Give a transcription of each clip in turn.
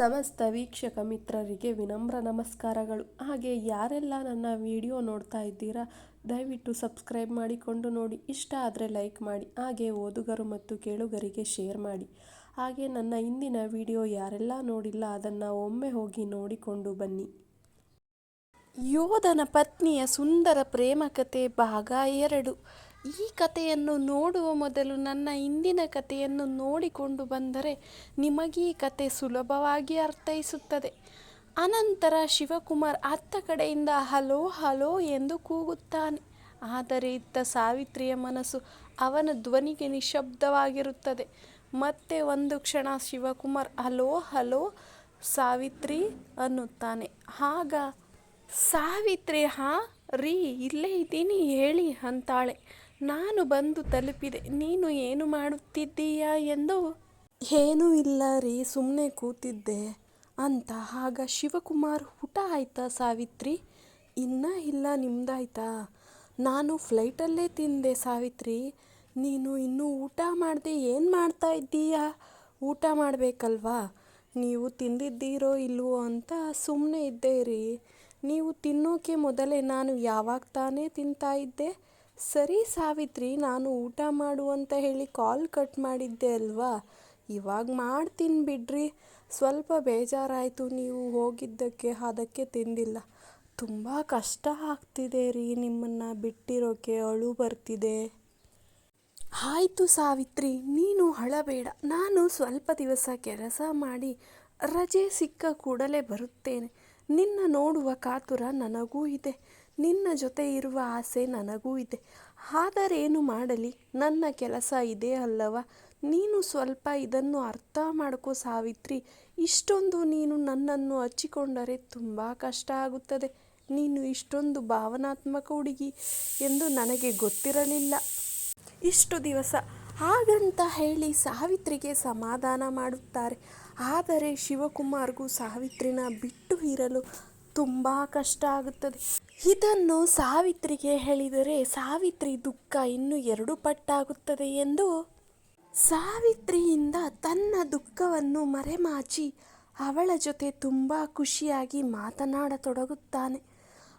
ಸಮಸ್ತ ವೀಕ್ಷಕ ಮಿತ್ರರಿಗೆ ವಿನಮ್ರ ನಮಸ್ಕಾರಗಳು. ಹಾಗೆ ಯಾರೆಲ್ಲ ನನ್ನ ವಿಡಿಯೋ ನೋಡ್ತಾ ಇದ್ದೀರಾ, ದಯವಿಟ್ಟು ಸಬ್ಸ್ಕ್ರೈಬ್ ಮಾಡಿಕೊಂಡು ನೋಡಿ. ಇಷ್ಟ ಆದರೆ ಲೈಕ್ ಮಾಡಿ, ಹಾಗೆ ಓದುಗರು ಮತ್ತು ಕೇಳುಗರಿಗೆ ಶೇರ್ ಮಾಡಿ. ಹಾಗೆ ನನ್ನ ಇಂದಿನ ವಿಡಿಯೋ ಯಾರೆಲ್ಲ ನೋಡಿಲ್ಲ, ಅದನ್ನು ಒಮ್ಮೆ ಹೋಗಿ ನೋಡಿಕೊಂಡು ಬನ್ನಿ. ಯೋಧನ ಪತ್ನಿಯ ಸುಂದರ ಪ್ರೇಮ ಕತೆ ಭಾಗ ಎರಡು. ಈ ಕಥೆಯನ್ನು ನೋಡುವ ಮೊದಲು ನನ್ನ ಹಿಂದಿನ ಕಥೆಯನ್ನು ನೋಡಿಕೊಂಡು ಬಂದರೆ ನಿಮಗೆ ಈ ಕತೆ ಸುಲಭವಾಗಿ ಅರ್ಥೈಸುತ್ತದೆ. ಅನಂತರ ಶಿವಕುಮಾರ್ ಅತ್ತ ಕಡೆಯಿಂದ ಹಲೋ ಹಲೋ ಎಂದು ಕೂಗುತ್ತಾನೆ. ಆದರೆ ಇತ್ತ ಸಾವಿತ್ರಿಯ ಮನಸ್ಸು ಅವನ ಧ್ವನಿಗೆ ನಿಶಬ್ದವಾಗಿರುತ್ತದೆ. ಮತ್ತೆ ಒಂದು ಕ್ಷಣ ಶಿವಕುಮಾರ್ ಹಲೋ ಹಲೋ ಸಾವಿತ್ರಿ ಅನ್ನುತ್ತಾನೆ. ಆಗ ಸಾವಿತ್ರಿ, ಹಾ, ರೀ, ಇಲ್ಲೇ ಇದ್ದೀನಿ, ಹೇಳಿ ಅಂತಾಳೆ. ನಾನು ಬಂದು ತಲುಪಿದೆ. ನೀನು ಏನು ಮಾಡುತ್ತಿದ್ದೀಯಾ ಎಂದು? ಏನೂ ಇಲ್ಲ ರೀ ಸುಮ್ಮನೆ ಕೂತಿದ್ದೆ. ಅಂತ ಆಗ ಶಿವಕುಮಾರ್ ಊಟ ಆಯ್ತಾ ಸಾವಿತ್ರಿ? ಇನ್ನೂ ಇಲ್ಲ, ನಿಮ್ದಾಯ್ತಾ? ನಾನು ಫ್ಲೈಟಲ್ಲೇ ತಿಂದೆ ಸಾವಿತ್ರಿ. ನೀನು ಇನ್ನೂ ಊಟ ಮಾಡದೆ ಏನು ಮಾಡ್ತಾ ಇದ್ದೀಯಾ? ಊಟ ಮಾಡಬೇಕಲ್ವಾ? ನೀವು ತಿಂದಿದ್ದೀರೋ ಇಲ್ವೋ ಅಂತ ಸುಮ್ಮನೆ ಇದ್ದೆ ರೀ. ನೀವು ತಿನ್ನೋಕೆ ಮೊದಲೇ ನಾನು ಯಾವಾಗ ತಾನೇ ತಿಂತಾ ಇದ್ದೆ? ಸರಿ ಸಾವಿತ್ರಿ, ನಾನು ಊಟ ಮಾಡು ಅಂತ ಹೇಳಿ ಕಾಲ್ ಕಟ್ ಮಾಡಿದ್ದೆ ಅಲ್ವಾ? ಇವಾಗ ಮಾಡ್ತೀನಿ ಬಿಡ್ರಿ. ಸ್ವಲ್ಪ ಬೇಜಾರಾಯಿತು ನೀವು ಹೋಗಿದ್ದಕ್ಕೆ, ಅದಕ್ಕೆ ತಿಂದಿಲ್ಲ. ತುಂಬ ಕಷ್ಟ ಆಗ್ತಿದೆ ರೀ ನಿಮ್ಮನ್ನು ಬಿಟ್ಟಿರೋಕೆ, ಅಳು ಬರ್ತಿದೆ. ಆಯಿತು ಸಾವಿತ್ರಿ, ನೀನು ಅಳಬೇಡ ನಾನು ಸ್ವಲ್ಪ ದಿವಸ ಕೆಲಸ ಮಾಡಿ ರಜೆ ಸಿಕ್ಕ ಕೂಡಲೇ ಬರುತ್ತೇನೆ. ನಿನ್ನ ನೋಡುವ ಕಾತುರ ನನಗೂ ಇದೆ. ನಿನ್ನ ಜೊತೆ ಇರುವ ಆಸೆ ನನಗೂ ಇದೆ. ಆದರೇನು ಮಾಡಲಿ? ನನ್ನ ಕೆಲಸ ಇದೆ ಅಲ್ಲವ? ನೀನು ಸ್ವಲ್ಪ ಇದನ್ನು ಅರ್ಥ ಮಾಡ್ಕೋ ಸಾವಿತ್ರಿ. ಇಷ್ಟೊಂದು ನೀನು ನನ್ನನ್ನು ಹಚ್ಚಿಕೊಂಡರೆ ತುಂಬ ಕಷ್ಟ ಆಗುತ್ತದೆ. ನೀನು ಇಷ್ಟೊಂದು ಭಾವನಾತ್ಮಕ ಹುಡುಗಿ ಎಂದು ನನಗೆ ಗೊತ್ತಿರಲಿಲ್ಲ. ಇಷ್ಟು ದಿವಸ ಹಾಗಂತ ಹೇಳಿ ಸಾವಿತ್ರಿಗೆ ಸಮಾಧಾನ ಮಾಡುತ್ತಾರೆ. ಆದರೆ ಶಿವಕುಮಾರ್ಗೂ ಸಾವಿತ್ರಿನ ಬಿಟ್ಟು ಇರಲು ತುಂಬ ಕಷ್ಟ ಆಗುತ್ತದೆ. ಇದನ್ನು ಸಾವಿತ್ರಿಗೆ ಹೇಳಿದರೆ ಸಾವಿತ್ರಿ ದುಃಖ ಇನ್ನು ಎರಡು ಪಟ್ಟಾಗುತ್ತದೆ ಎಂದು ಸಾವಿತ್ರಿಯಿಂದ ತನ್ನ ದುಃಖವನ್ನು ಮರೆಮಾಚಿ ಅವಳ ಜೊತೆ ತುಂಬ ಖುಷಿಯಾಗಿ ಮಾತನಾಡತೊಡಗುತ್ತಾನೆ.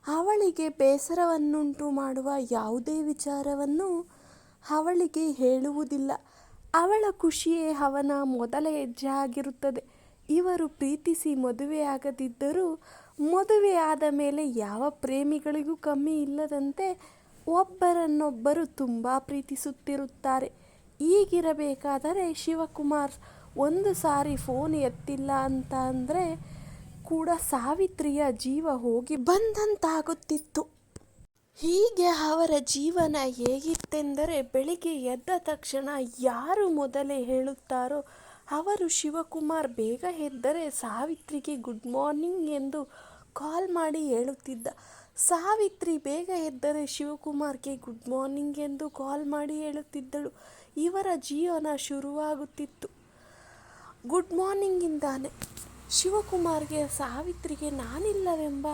ಅವಳಿಗೆ ಬೇಸರವನ್ನುಂಟು ಮಾಡುವ ಯಾವುದೇ ವಿಚಾರವನ್ನು ಅವಳಿಗೆ ಹೇಳುವುದಿಲ್ಲ. ಅವಳ ಖುಷಿಯೇ ಅವನ ಮೊದಲ ಹೆಜ್ಜೆ ಆಗಿರುತ್ತದೆ. ಇವರು ಪ್ರೀತಿಸಿ ಮದುವೆಯಾಗದಿದ್ದರೂ ಮದುವೆ ಆದ ಮೇಲೆ ಯಾವ ಪ್ರೇಮಿಗಳಿಗೂ ಕಮ್ಮಿ ಇಲ್ಲದಂತೆ ಒಬ್ಬರನ್ನೊಬ್ಬರು ತುಂಬ ಪ್ರೀತಿಸುತ್ತಿರುತ್ತಾರೆ. ಹೀಗಿರಬೇಕಾದರೆ ಶಿವಕುಮಾರ್ ಒಂದು ಸಾರಿ ಫೋನ್ ಎತ್ತಿಲ್ಲ ಅಂತ ಅಂದರೆ ಕೂಡ ಸಾವಿತ್ರಿಯ ಜೀವ ಹೋಗಿ ಬಂದಂತಾಗುತ್ತಿತ್ತು. ಹೀಗೆ ಅವರ ಜೀವನ ಹೇಗಿತ್ತೆಂದರೆ ಬೆಳಿಗ್ಗೆ ಎದ್ದ ತಕ್ಷಣ ಯಾರು ಮೊದಲೇ ಹೇಳುತ್ತಾರೋ ಅವರು ಶಿವಕುಮಾರ್ ಬೇಗ ಎದ್ದರೆ ಸಾವಿತ್ರಿಗೆ ಗುಡ್ ಮಾರ್ನಿಂಗ್ ಎಂದು ಕಾಲ್ ಮಾಡಿ ಹೇಳುತ್ತಿದ್ದ. ಸಾವಿತ್ರಿ, ಬೇಗ ಎದ್ದರೆ ಶಿವಕುಮಾರ್ಗೆ ಗುಡ್ ಮಾರ್ನಿಂಗ್ ಎಂದು ಕಾಲ್ ಮಾಡಿ ಹೇಳುತ್ತಿದ್ದಳು. ಇವರ ಜೀವನ ಶುರುವಾಗುತ್ತಿತ್ತು. ಗುಡ್ ಮಾರ್ನಿಂಗಿಂದಾನೆ ಶಿವಕುಮಾರ್ಗೆ ಸಾವಿತ್ರಿಗೆ ನಾನಿಲ್ಲವೆಂಬ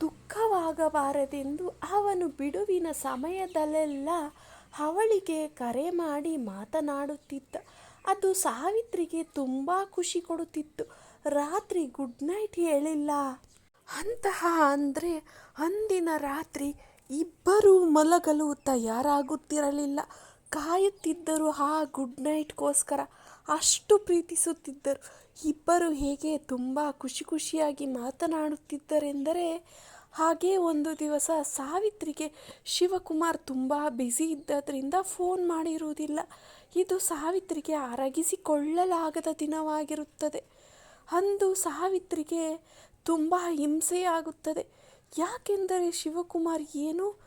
ದುಃಖವಾಗಬಾರದೆಂದು ಅವನು ಬಿಡುವಿನ ಸಮಯದಲ್ಲೆಲ್ಲ ಅವಳಿಗೆ ಕರೆ ಮಾಡಿ ಮಾತನಾಡುತ್ತಿದ್ದ. ಅದು ಸಾವಿತ್ರಿಗೆ ತುಂಬ ಖುಷಿ ಕೊಡುತ್ತಿತ್ತು. ರಾತ್ರಿ ಗುಡ್ ನೈಟ್ ಹೇಳಿಲ್ಲ. ಅಂತಹ ಅಂದರೆ ಅಂದಿನ ರಾತ್ರಿ ಇಬ್ಬರೂ ಮಲಗಲು ತಯಾರಾಗುತ್ತಿರಲಿಲ್ಲ. ಕಾಯುತ್ತಿದ್ದರು ಆ ಗುಡ್ ನೈಟ್ಗೋಸ್ಕರ ಅಷ್ಟು ಪ್ರೀತಿಸುತ್ತಿದ್ದರು. ಇಬ್ಬರು ಹೇಗೆ ತುಂಬ ಖುಷಿ ಖುಷಿಯಾಗಿ ಮಾತನಾಡುತ್ತಿದ್ದರೆಂದರೆ, ಹಾಗೆ ಒಂದು ದಿವಸ ಸಾವಿತ್ರಿಗೆ ಶಿವಕುಮಾರ್ ತುಂಬ ಬ್ಯುಸಿ ಇದ್ದದರಿಂದ ಫೋನ್ ಮಾಡಿರುವುದಿಲ್ಲ. ಇದು ಸಾವಿತ್ರಿಗೆ ಅರಗಿಸಿಕೊಳ್ಳಲಾಗದ ದಿನವಾಗಿರುತ್ತದೆ. ಅಂದು ಸಾವಿತ್ರಿಗೆ ತುಂಬ ಹಿಂಸೆಯಾಗುತ್ತದೆ ಯಾಕೆಂದರೆ ಶಿವಕುಮಾರ್ ಏನೂ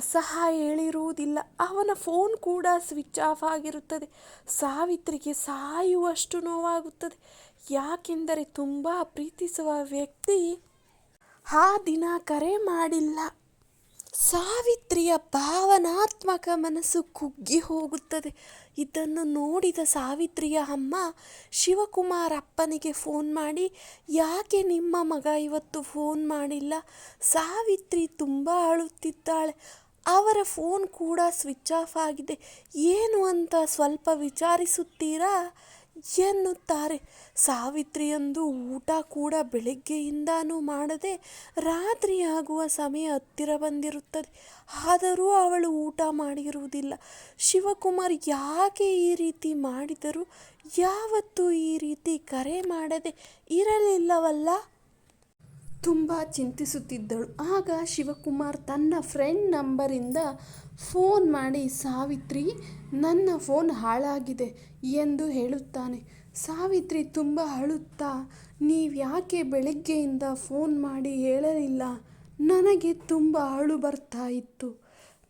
ಸಹ ಹೇಳಿರುವುದಿಲ್ಲ. ಅವನ ಫೋನ್ ಕೂಡ ಸ್ವಿಚ್ ಆಫ್ ಆಗಿರುತ್ತದೆ. ಸಾವಿತ್ರಿಗೆ ಸಾಯುವಷ್ಟು ನೋವಾಗುತ್ತದೆ. ಯಾಕೆಂದರೆ ತುಂಬ ಪ್ರೀತಿಸುವ ವ್ಯಕ್ತಿ ಆ ದಿನ ಕರೆ ಮಾಡಿಲ್ಲ. ಸಾವಿತ್ರಿಯ ಭಾವನಾತ್ಮಕ ಮನಸ್ಸು ಕುಗ್ಗಿ ಹೋಗುತ್ತದೆ. ಇದನ್ನು ನೋಡಿದ ಸಾವಿತ್ರಿಯ ಅಮ್ಮ ಶಿವಕುಮಾರ್ ಅಪ್ಪನಿಗೆ ಫೋನ್ ಮಾಡಿ, ಯಾಕೆ ನಿಮ್ಮ ಮಗ ಇವತ್ತು ಫೋನ್ ಮಾಡಿಲ್ಲ? ಸಾವಿತ್ರಿ ತುಂಬ ಅಳುತ್ತಿದ್ದಾಳೆ. ಅವರ ಫೋನ್ ಕೂಡ ಸ್ವಿಚ್ ಆಫ್ ಆಗಿದೆ. ಏನು ಅಂತ ಸ್ವಲ್ಪ ವಿಚಾರಿಸುತ್ತೀರಾ? ಎನ್ನುತ್ತಾರೆ. ಸಾವಿತ್ರಿಯಂದು ಊಟ ಕೂಡ ಬೆಳಗ್ಗೆಯಿಂದಾನೂ ಮಾಡದೆ ರಾತ್ರಿಯಾಗುವ ಸಮಯ ಹತ್ತಿರ ಬಂದಿರುತ್ತದೆ. ಆದರೂ ಅವಳು ಊಟ ಮಾಡಿರುವುದಿಲ್ಲ. ಶಿವಕುಮಾರ್ ಯಾಕೆ ಈ ರೀತಿ ಮಾಡಿದರೂ ಯಾವತ್ತೂ ಈ ರೀತಿ ಕರೆ ಮಾಡದೆ ಇರಲಿಲ್ಲವಲ್ಲ. ತುಂಬ ಚಿಂತಿಸುತ್ತಿದ್ದಳು. ಆಗ ಶಿವಕುಮಾರ್ ತನ್ನ ಫ್ರೆಂಡ್ ನಂಬರಿಂದ ಫೋನ್ ಮಾಡಿ, ಸಾವಿತ್ರಿ, ನನ್ನ ಫೋನ್ ಹಾಳಾಗಿದೆ ಎಂದು ಹೇಳುತ್ತಾನೆ. ಸಾವಿತ್ರಿ, ತುಂಬ ಅಳುತ್ತಾ ನೀವ್ಯಾಕೆ ಬೆಳಗ್ಗೆಯಿಂದ ಫೋನ್ ಮಾಡಿ ಹೇಳಲಿಲ್ಲ? ನನಗೆ ತುಂಬ ಅಳು ಬರ್ತಾ ಇತ್ತು.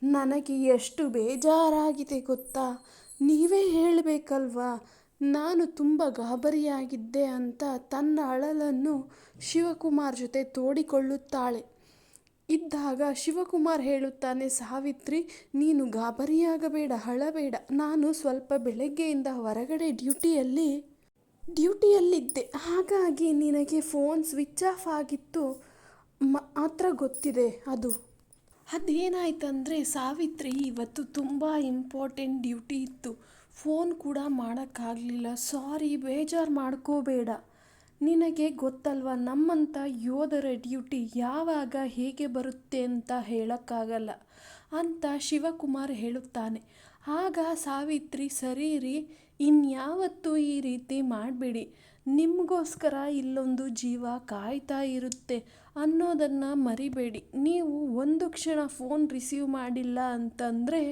ನನಗೆ ಎಷ್ಟು ಬೇಜಾರಾಗಿದೆ ಗೊತ್ತಾ? ನೀವೇ ಹೇಳಬೇಕಲ್ವಾ? ನಾನು ತುಂಬ ಗಾಬರಿಯಾಗಿದ್ದೆ ಅಂತ ತನ್ನ ಅಳಲನ್ನು ಶಿವಕುಮಾರ್ ಜೊತೆ ತೋಡಿಕೊಳ್ಳುತ್ತಾಳೆ. ಇದ್ದಾಗ ಶಿವಕುಮಾರ್ ಹೇಳುತ್ತಾನೆ, ಸಾವಿತ್ರಿ, ನೀನು ಗಾಬರಿಯಾಗಬೇಡ, ಅಳಬೇಡ. ನಾನು ಸ್ವಲ್ಪ ಬೆಳಗ್ಗೆಯಿಂದ ಹೊರಗಡೆ ಡ್ಯೂಟಿಯಲ್ಲಿ, ಡ್ಯೂಟಿಯಲ್ಲಿದ್ದೆ. ಹಾಗಾಗಿ ನಿನಗೆ ಫೋನ್ ಸ್ವಿಚ್ ಆಫ್ ಆಗಿತ್ತು. ಮಾತ್ರ ಗೊತ್ತಿದೆ ಅದು. ಅದೇನಾಯ್ತಂದರೆ, ಸಾವಿತ್ರಿ, ಇವತ್ತು ತುಂಬ ಇಂಪಾರ್ಟೆಂಟ್ ಡ್ಯೂಟಿ ಇತ್ತು. ಫೋನ್ ಕೂಡ ಮಾಡೋಕ್ಕಾಗಲಿಲ್ಲ. ಸಾರಿ, ಬೇಜಾರು ಮಾಡ್ಕೋಬೇಡ. ನಿನಗೆ ಗೊತ್ತಲ್ವ, ನಮ್ಮಂಥ ಯೋಧರ ಡ್ಯೂಟಿ ಯಾವಾಗ ಹೇಗೆ ಬರುತ್ತೆ ಅಂತ ಹೇಳೋಕ್ಕಾಗಲ್ಲ ಅಂತ ಶಿವಕುಮಾರ್ ಹೇಳುತ್ತಾನೆ. ಆಗ ಸಾವಿತ್ರಿ, ಸರಿ ರೀ, ಇನ್ಯಾವತ್ತೂ ಈ ರೀತಿ ಮಾಡಬೇಡಿ. ನಿಮಗೋಸ್ಕರ ಇಲ್ಲೊಂದು ಜೀವ ಕಾಯ್ತಾ ಇರುತ್ತೆ. ಅನ್ನೋದನ್ನು ಮರಿಬೇಡಿ. ನೀವು ಒಂದು ಕ್ಷಣ ಫೋನ್ ರಿಸೀವ್ ಮಾಡಿಲ್ಲ ಅಂತಂದರೆ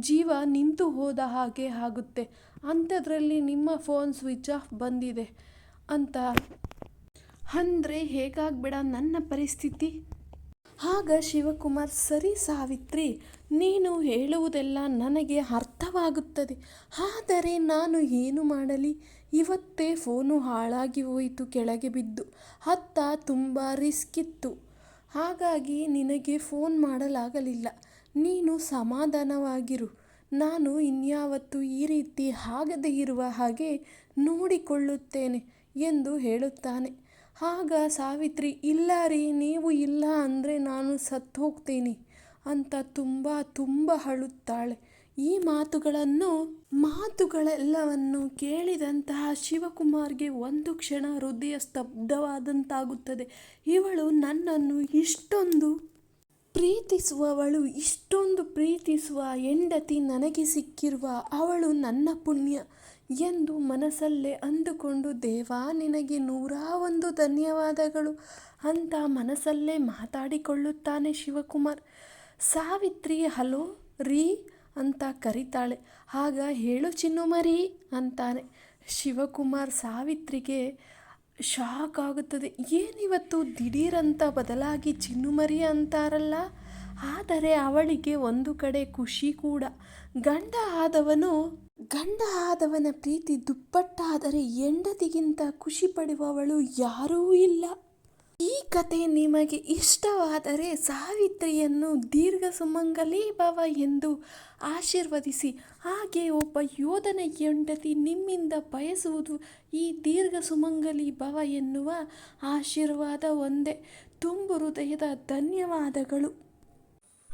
ಜೀವ ನಿಂತು ಹೋದ ಹಾಗೆ ಆಗುತ್ತೆ. ಅಂಥದ್ರಲ್ಲಿ ನಿಮ್ಮ ಫೋನ್ ಸ್ವಿಚ್ ಆಫ್ ಬಂದಿದೆ ಅಂತ. ಅಂದರೆ ಹೇಗಾಗ್ಬೇಡ ನನ್ನ ಪರಿಸ್ಥಿತಿ? ಆಗ ಶಿವಕುಮಾರ್, ಸರಿ ಸಾವಿತ್ರಿ, ನೀನು ಹೇಳುವುದೆಲ್ಲ ನನಗೆ ಅರ್ಥವಾಗುತ್ತದೆ ಆದರೆ ನಾನು ಏನು ಮಾಡಲಿ? ಇವತ್ತೇ ಫೋನು ಹಾಳಾಗಿ ಹೋಯಿತು, ಕೆಳಗೆ ಬಿದ್ದು. ಹತ್ತ ತುಂಬ ರಿಸ್ಕ್ ಇತ್ತು. ಹಾಗಾಗಿ ನಿನಗೆ ಫೋನ್ ಮಾಡಲಾಗಲಿಲ್ಲ. ನೀನು ಸಮಾಧಾನವಾಗಿರು. ನಾನು ಇನ್ಯಾವತ್ತೂ ಈ ರೀತಿ ಆಗದೇ ಇರುವ ಹಾಗೆ ನೋಡಿಕೊಳ್ಳುತ್ತೇನೆ ಎಂದು ಹೇಳುತ್ತಾನೆ. ಆಗ ಸಾವಿತ್ರಿ, ಇಲ್ಲ ರೀ, ನೀವು ಇಲ್ಲ ಅಂದರೆ ನಾನು ಸತ್ತು ಹೋಗ್ತೀನಿ ಅಂತ ತುಂಬ ತುಂಬ ಅಳುತ್ತಾಳೆ. ಈ ಮಾತುಗಳನ್ನು, ಮಾತುಗಳೆಲ್ಲವನ್ನು ಕೇಳಿದಂತಹ ಶಿವಕುಮಾರ್ಗೆ ಒಂದು ಕ್ಷಣ ಹೃದಯ ಸ್ತಬ್ಧವಾದಂತಾಗುತ್ತದೆ. ಇವಳು ನನ್ನನ್ನು ಇಷ್ಟೊಂದು ಪ್ರೀತಿಸುವವಳು, ಇಷ್ಟೊಂದು ಪ್ರೀತಿಸುವ ಹೆಂಡತಿ ನನಗೆ ಸಿಕ್ಕಿರುವ ಅವಳು ನನ್ನ ಪುಣ್ಯ ಎಂದು ಮನಸ್ಸಲ್ಲೇ ಅಂದುಕೊಂಡು, ದೇವಾ, ನಿನಗೆ ನೂರ ಒಂದು ಧನ್ಯವಾದಗಳು ಅಂತ ಮನಸ್ಸಲ್ಲೇ ಮಾತಾಡಿಕೊಳ್ಳುತ್ತಾನೆ ಶಿವಕುಮಾರ್. ಸಾವಿತ್ರಿ, ಹಲೋ ರೀ? ಅಂತ ಕರೀತಾಳೆ. ಆಗ ಹೇಳು ಚಿನ್ನು ಮರಿ ಅಂತಾನೆ. ಶಿವಕುಮಾರ್ ಸಾವಿತ್ರಿಗೆ ಶಾಕ್ ಆಗುತ್ತದೆ. ಏನಿವತ್ತು ದಿಢೀರಂತ ಬದಲಾಗಿ ಚಿನ್ನುಮರಿ ಅಂತಾರಲ್ಲ? ಆದರೆ ಅವಳಿಗೆ ಒಂದು ಕಡೆ ಖುಷಿ ಕೂಡ. ಗಂಡ ಆದವನು, ಗಂಡ ಆದವನ ಪ್ರೀತಿ ದುಪ್ಪಟ್ಟಾದರೆ ಹೆಂಡತಿಗಿಂತ ಖುಷಿ ಪಡುವವಳು ಯಾರೂ ಇಲ್ಲ. ಈ ಕತೆ ನಿಮಗೆ ಇಷ್ಟವಾದರೆ ಸಾವಿತ್ರಿಯನ್ನು ದೀರ್ಘ ಸುಮಂಗಲಿ ಭವ ಎಂದು ಆಶೀರ್ವದಿಸಿ, ಹಾಗೆ ಒಬ್ಬ ಯೋಧನ ಹೆಂಡತಿ ನಿಮ್ಮಿಂದ ಬಯಸುವುದು ಈ ದೀರ್ಘ ಸುಮಂಗಲಿ ಭವ ಎನ್ನುವ ಆಶೀರ್ವಾದ ಒಂದೇ. ತುಂಬು ಹೃದಯದ ಧನ್ಯವಾದಗಳು.